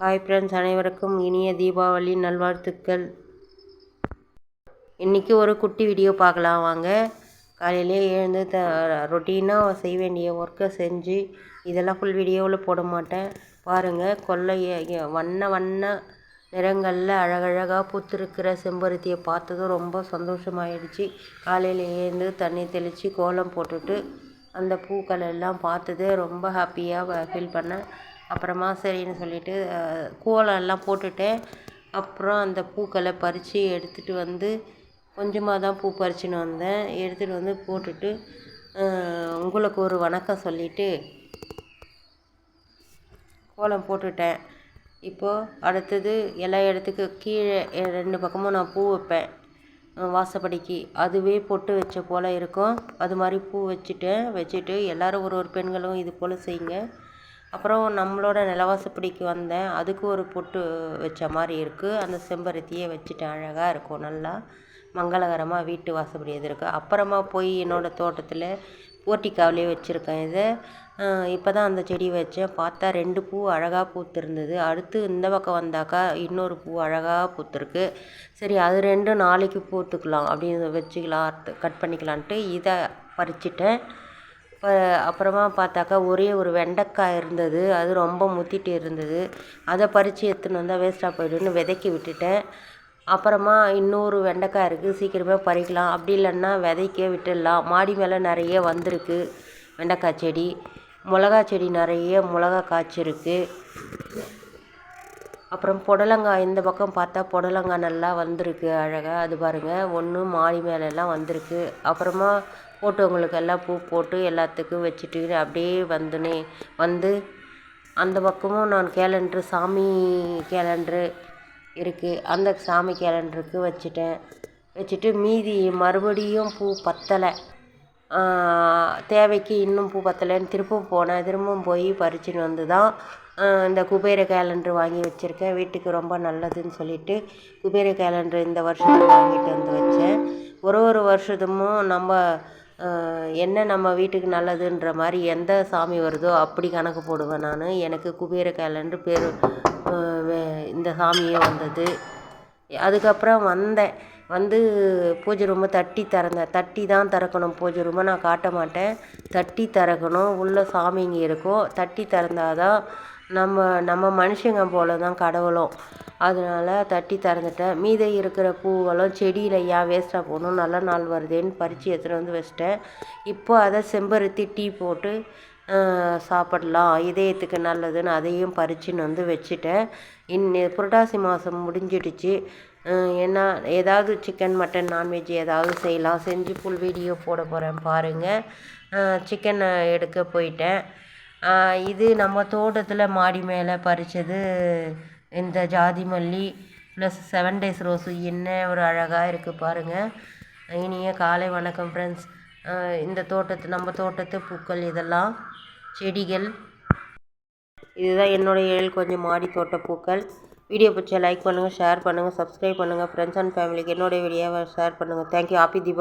Hi friends அனைவருக்கும் இனிய தீபாவளி நல்வாழ்த்துக்கள். இன்றைக்கி ஒரு குட்டி வீடியோ பார்க்கலாம் வாங்க. காலையிலே எழுந்து த ரொட்டீனாக செய்ய வேண்டிய ஒர்க்கை செஞ்சு இதெல்லாம் ஃபுல் வீடியோவில் போட மாட்டேன். பாருங்கள் கொல்லை வண்ண வண்ண நிறங்களில் அழகழகாக பூத்திருக்கிற செம்பருத்தியை பார்த்ததும் ரொம்ப சந்தோஷமாயிடுச்சு. காலையில் எழுந்து தண்ணி தெளித்து கோலம் போட்டுட்டு அந்த பூக்கள் எல்லாம் பார்த்தது ரொம்ப ஹாப்பியாக ஃபீல் பண்ணேன். அப்புறமா சரின்னு சொல்லிவிட்டு கோலம் எல்லாம் போட்டுட்டேன் அப்புறம் அந்த பூக்களை பறித்து எடுத்துகிட்டு வந்து கொஞ்சமாக தான் பூ பறிச்சுன்னு வந்தேன். எடுத்துகிட்டு வந்து போட்டுட்டு உங்களுக்கு ஒரு வணக்கம் சொல்லிவிட்டு கோலம் போட்டுட்டேன். இப்போது அடுத்தது எல்லா இடத்துக்கு கீழே ரெண்டு பக்கமும் நான் பூ வைப்பேன். வாசப்படிக்கு. அதுவே பொட்டு வச்ச போல் இருக்கும். அது மாதிரி பூ வச்சுட்டேன். வச்சுட்டு எல்லோரும் ஒரு ஒரு பெண்களும் இது போல் செய்யுங்க. அப்புறம் நம்மளோட நிலவாசப்படிக்கு வந்தேன். அதுக்கு ஒரு பொட்டு வச்ச மாதிரி இருக்குது அந்த செம்பருத்தியே வச்சுட்டேன் அழகாக இருக்கும். நல்லா மங்களகரமாக வீட்டு வாசப்படி எது இருக்குது அப்புறமா போய் என்னோடய தோட்டத்தில் போர்ட்டிக்காவிலே வச்சுருக்கேன் இதை. இப்போ தான் அந்த செடி வச்சேன். பார்த்தா ரெண்டு பூ அழகாக பூத்திருந்தது. அடுத்து இந்த பக்கம் வந்தாக்கா இன்னொரு பூ அழகாக பூத்துருக்கு. சரி அது ரெண்டும் நாளைக்கு பூத்துக்கலாம் அப்படின்னு வச்சுக்கலாம். கட் பண்ணிக்கலான்ட்டு இதை பறிச்சிட்டேன். இப்போ அப்புறமா பார்த்தாக்கா ஒரே ஒரு வெண்டைக்காய் இருந்தது. அது ரொம்ப முத்திட்டு இருந்தது. அதை பறித்து எடுத்துன்னு வந்தால் வேஸ்ட்டாக போய்டுன்னு விதைக்கி விட்டுட்டேன். அப்புறமா இன்னொரு வெண்டைக்காய் இருக்குது சீக்கிரமே பறிக்கலாம். அப்படி இல்லைன்னா விதைக்கே விட்டுடலாம். மாடி மேலே நிறைய வந்திருக்கு வெண்டைக்காய் செடி. மிளகா செடி நிறைய மிளகா காய்ச்சிருக்கு. அப்புறம் புடலங்காய் இந்த பக்கம் பார்த்தா புடலங்காய் நல்லா வந்திருக்கு அழகாக அது பாருங்கள் ஒன்று மாடி மேலெல்லாம் வந்திருக்கு. அப்புறமா போட்டவங்களுக்கெல்லாம் பூ போட்டு எல்லாத்துக்கும் வச்சுட்டு அப்படியே வந்துனே வந்து அந்த பக்கமும் நான் கேலண்ட்ரு சாமி கேலண்ட்ரு இருக்குது அந்த சாமி கேலண்டருக்கு வச்சுட்டேன். வச்சுட்டு மீதி மறுபடியும் பூ பத்தலை. தேவைக்கு இன்னும் பூ பத்தலைன்னு திரும்பவும் போனேன். திரும்பவும் போய் பறிச்சுன்னு வந்து தான் இந்த குபேர கேலண்டர் வாங்கி வச்சுருக்கேன். வீட்டுக்கு ரொம்ப நல்லதுன்னு சொல்லிட்டு குபேர கேலண்டர் இந்த வருஷம் வாங்கிட்டு வந்து வச்சேன். ஒரு ஒரு வருஷத்துமும் நம்ம என்ன நம்ம வீட்டுக்கு நல்லதுன்ற மாதிரி எந்த சாமி வருதோ அப்படி கணக்கு போடுவேன் நான். எனக்கு குபேர கேலண்டர் பேர் இந்த சாமியே வந்தது. அதுக்கப்புறம் வந்தேன். வந்து பூஜை ரூமை தட்டி திறந்தேன். தட்டி தான் திறக்கணும். பூஜை ரூமை நான் காட்ட மாட்டேன். தட்டி திறக்கணும். உள்ளே சாமிங்க இருக்கும் தட்டி திறந்தாதான் நம்ம நம்ம மனுஷங்க போல தான் கடவுளும். அதனால் தட்டி திறந்துட்டேன். மீதம் இருக்கிற பூவெல்லாம் செடியில் ஏன் வேஸ்ட்டாக போகணும் நல்ல நாள் வருதேன்னு பறித்து எடுத்துகிட்டு வந்து வச்சிட்டேன். இப்போ அதை செம்பருத்தி டீ போட்டு சாப்பிடலாம். இதயத்துக்கு நல்லதுன்னு அதையும் பறிச்சுன்னு வந்து வச்சுட்டேன். இன்னி புரட்டாசி மாதம் முடிஞ்சிடுச்சு. என்ன ஏதாவது சிக்கன் மட்டன் நான்வெஜ் ஏதாவது செய்யலாம். செஞ்சு ஃபுல் வீடியோ போட போகிறேன் பாருங்கள் சிக்கனை எடுக்க போயிட்டேன். இது நம்ம தோட்டத்தில் மாடி மேலே பறித்தது இந்த ஜாதி மல்லி ப்ளஸ் செவன் டேஸ் ரோஸு என்ன ஒரு அழகாக இருக்குது பாருங்கள் இனிய காலை வணக்கம் ஃப்ரெண்ட்ஸ் இந்த தோட்டத்து நம்ம தோட்டத்து பூக்கள் இதெல்லாம் செடிகள். இதுதான் என்னுடைய ஏழு கொஞ்சம் மாடி தோட்ட பூக்கள். வீடியோ பிடிச்சா லைக் பண்ணுங்கள் ஷேர் பண்ணுங்கள் சப்ஸ்கிரைப் பண்ணுங்கள் ஃப்ரெண்ட்ஸ் அண்ட் ஃபேமிலிக்கு என்னோடய வீடியோவை ஷேர் பண்ணுங்கள் தேங்க்யூ ஹாப்பி தீபா